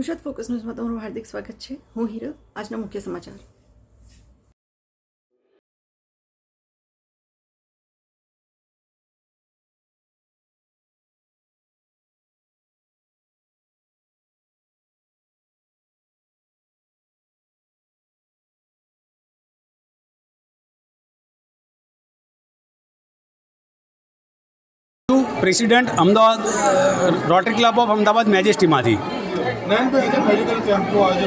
Gujarat focus ન્યૂઝમાં તમારું હાર્દિક સ્વાગત છે હું હીરલ આજના મુખ્ય સમાચાર છું president Ahmedabad Rotary Club of Ahmedabad મેજેસ્ટીમાંથી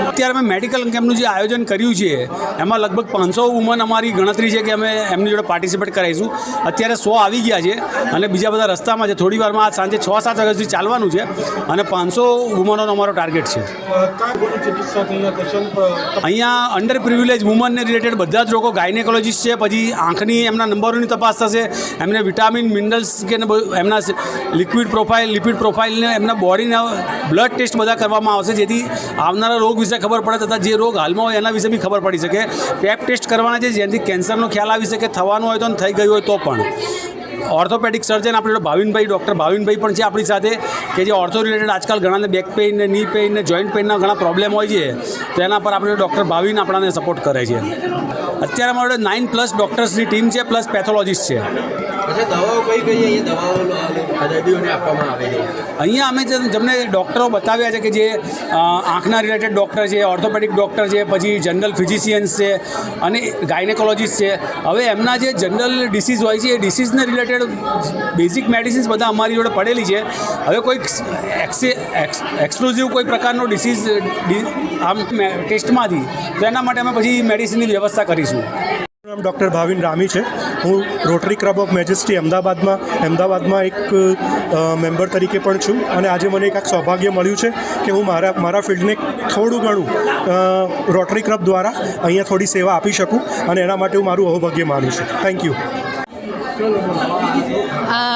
અત્યારે અમે મેડિકલ કેમ્પનું જે આયોજન કર્યું છે, એમાં લગભગ પાંચસો વુમન અમારી ગણતરી છે કે અમે એમની જોડે પાર્ટિસિપેટ કરાવીશું. અત્યારે સો આવી ગયા છે અને બીજા બધા રસ્તામાં છે. થોડી વારમાં આજ સાંજે છ સાત વાગ્યા સુધી ચાલવાનું છે અને પાંચસો વુમનોનો અમારો ટાર્ગેટ છે. અહીંયા અંડર પ્રિવિલેજ વુમનને રિલેટેડ બધા જ લોકો ગાયનેકોલોજીસ્ટ છે, પછી આંખની એમના નંબરોની તપાસ થશે, એમને વિટામિન મિનરલ્સ કે એમના લિક્વિડ પ્રોફાઇલ લિપિડ પ્રોફાઇલને એમના બોડીના બ્લડ ટેસ્ટ બધા કરવામાં આવશે, જેથી આવનારા રોગ વિશે ખબર પડે તથા જે રોગ હાલમાં હોય એના વિશે બી ખબર પડી શકે. પેપ ટેસ્ટ કરવાના છે, જેનાથી કેન્સરનો ખ્યાલ આવી શકે, થવાનું હોય તો થઈ ગયું હોય તો પણ. ઓર્થોપેડિક સર્જન આપણે ભાવિનભાઈ, ડૉક્ટર ભાવિનભાઈ પણ છે આપણી સાથે, કે જે ઓર્થો રિલેટેડ આજકાલ ઘણાને બેક પેઇન ને ની પેઇન ને જોઈન્ટ પેઇનના ઘણા પ્રોબ્લેમ હોય છે. તેના પર આપણે ડૉક્ટર ભાવિન આપણાને સપોર્ટ કરે છે. અત્યારે અમારે નાઇન પ્લસ ડૉક્ટર્સની ટીમ છે પ્લસ પેથોલોજીસ્ટ છે. અહીંયા અમે જેમને ડૉક્ટરો બતાવ્યા છે કે જે આંખના રિલેટેડ ડૉક્ટર છે ઓર્થોપેડિક ડૉક્ટર છે, પછી જનરલ ફિઝિશિયન્સ છે, અને ગાયનેકોલોજીસ્ટ છે. હવે એમના જે જનરલ ડિસીઝ હોય છે, એ ડિસીઝને રિલેટેડ બેઝિક મેડિસિન્સ બધા અમારી જોડે પડેલી છે. હવે કોઈ એક્સક્લુઝિવ કોઈ પ્રકારનો ડિસીઝ આમ ટેસ્ટમાંથી તો એના માટે અમે પછી મેડિસિનની વ્યવસ્થા કરીશું. નામ ડૉક્ટર ભાવિન રામી છે. હું રોટરી ક્લબ ઓફ મેજેસ્ટી અમદાવાદમાં અમદાવાદમાં એક મેમ્બર તરીકે પણ છું અને આજે મને એક સૌભાગ્ય મળ્યું છે કે હું મારા મારા ફિલ્ડને થોડું ઘણું રોટરી ક્લબ દ્વારા અહીંયા થોડી સેવા આપી શકું અને એના માટે હું મારું અહોભાગ્ય માનું છું. થેન્ક યુ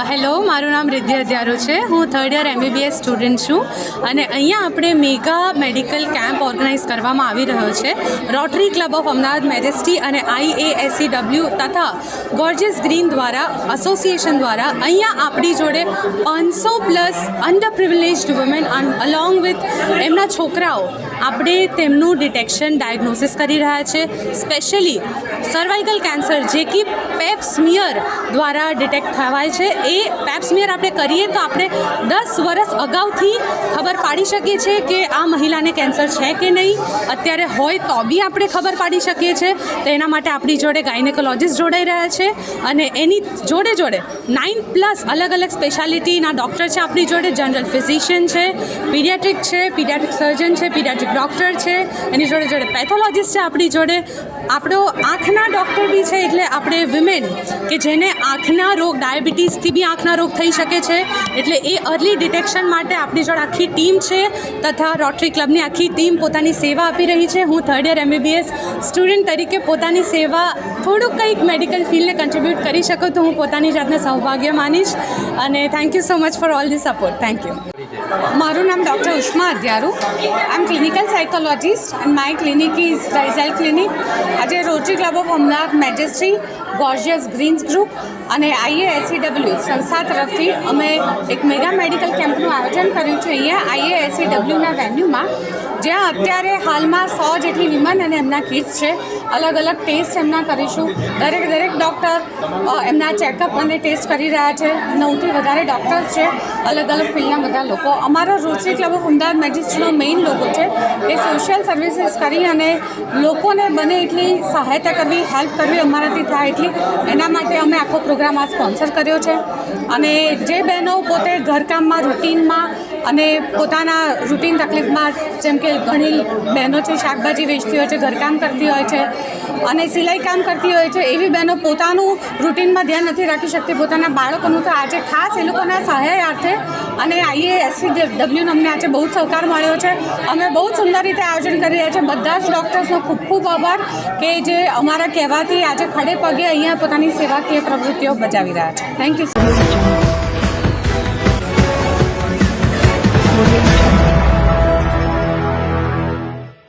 હેલો, મારું નામ રિદ્ધિ અધ્યારો છે. હું થર્ડ યર એમબીબીએસ સ્ટુડન્ટ છું અને અહીંયા આપણે મેગા મેડિકલ કેમ્પ ઓર્ગેનાઇઝ કરવામાં આવી રહ્યો છે. Rotary Club of Ahmedabad Majesty અને આઈએએસસી ડબલ્યુ તથા ગોર્જિયસ ગ્રીન દ્વારા એસોસિએશન દ્વારા અહીંયા આપણી જોડે પાંચસો plus underprivileged women along with એમના છોકરાઓ આપણે તેમનું ડિટેક્શન ડાયગ્નોસિસ કરી રહ્યા છે. સ્પેશિયલી સર્વાઇકલ કેન્સર જે કે પેપ સ્મિયર દ્વારા ડિટેક્ટ થવાય છે. એ પેપ્સમિયર આપણે કરીએ તો આપણે દસ વર્ષ અગાઉથી ખબર પાડી શકીએ છીએ કે આ મહિલાને કેન્સર છે કે નહીં. અત્યારે હોય તો બી આપણે ખબર પાડી શકીએ છીએ. તો એના માટે આપણી જોડે ગાયનેકોલોજીસ્ટ જોડાઈ રહ્યા છે અને એની જોડે જોડે નાઇન પ્લસ અલગ અલગ સ્પેશિયાલિટીના ડૉક્ટર છે આપણી જોડે. જનરલ ફિઝિશિયન છે પીડિયાટ્રિક છે પીડિયાટ્રિક સર્જન છે પીડિયાટ્રિક ડૉક્ટર છે. એની જોડે જોડે પેથોલોજીસ્ટ છે આપણી જોડે. આપણો આંખના ડૉક્ટર બી છે એટલે આપણે વિમેન કે જેને આંખના રોગ, ડાયાબિટીસથી બી આંખના રોગ થઈ શકે છે, એટલે એ અર્લી ડિટેક્શન માટે આપણી જોડે આખી ટીમ છે, તથા રોટરી ક્લબની આખી ટીમ પોતાની સેવા આપી રહી છે. હું થર્ડ યર એમબીબીએસ સ્ટુડન્ટ તરીકે પોતાની સેવા થોડુંક કંઈક મેડિકલ ફિલ્ડને કન્ટ્રીબ્યુટ કરી શકું તો હું પોતાની જાતને સૌભાગ્ય માનીશ. અને thank you so much for all the support thank you મારું નામ doctor Ushma Adhyaru. I am clinical psychologist and my clinic is Raizel clinic આજે Rotary Club of Ahmedabad majesty gorgeous greens group અને IASCW સંસ્થા તરફથી અમે એક mega medical કેમ્પનું આયોજન કર્યું છે. અહીંયા આઈએએસસીડબલ્યુના વેન્યુમાં જ્યાં અત્યારે હાલમાં સો જેટલી વિમન અને એમના કિડ્સ છે. અલગ અલગ ટેસ્ટ એમના કરીશું. દરેક દરેક ડૉક્ટર એમના ચેકઅપ અને ટેસ્ટ કરી રહ્યા છે. નવથી વધારે ડૉક્ટર્સ છે. અલગ અલગ ફિલ્ડના બધા લોકો. અમારો રોટરી ક્લબ ઓફ અમદાવાદ મેજિસ્ટ્રીનો મેઇન લોકો છે. સોશિયલ સર્વિસીસ કરી અને લોકોને બને એટલી સહાયતા કરવી હેલ્પ કરવી અમારાથી થાય એટલી. એના માટે અમે આખો પ્રોગ્રામ આ સ્પોન્સર કર્યો છે. અને જે બહેનો પોતે ઘરકામમાં રૂટીનમાં અને પોતાના રૂટીન તકલીફમાં જેમ કે ઘણી બહેનો છે, શાકભાજી વેચતી હોય છે, ઘરકામ કરતી હોય છે અને સિલાઈ કામ કરતી હોય છે, એવી બહેનો પોતાનું રૂટીનમાં ધ્યાન નથી રાખી શકતી. પોતાના બાળકોનું તો આજે ખાસ એ લોકોના સહાયાર્થે અને આઈએ એસસી ડબલ્યુનો અમને આજે બહુ સહકાર મળ્યો છે. અમે બહુ સુંદર રીતે આયોજન કરી રહ્યા છે. બધા જ ડૉક્ટર્સનો ખૂબ ખૂબ આભાર કે જે અમારા કહેવાથી આજે ખડે પગે અહીંયા પોતાની સેવાકીય પ્રવૃત્તિઓ બજાવી રહ્યા છે. Thank you so much Thank you.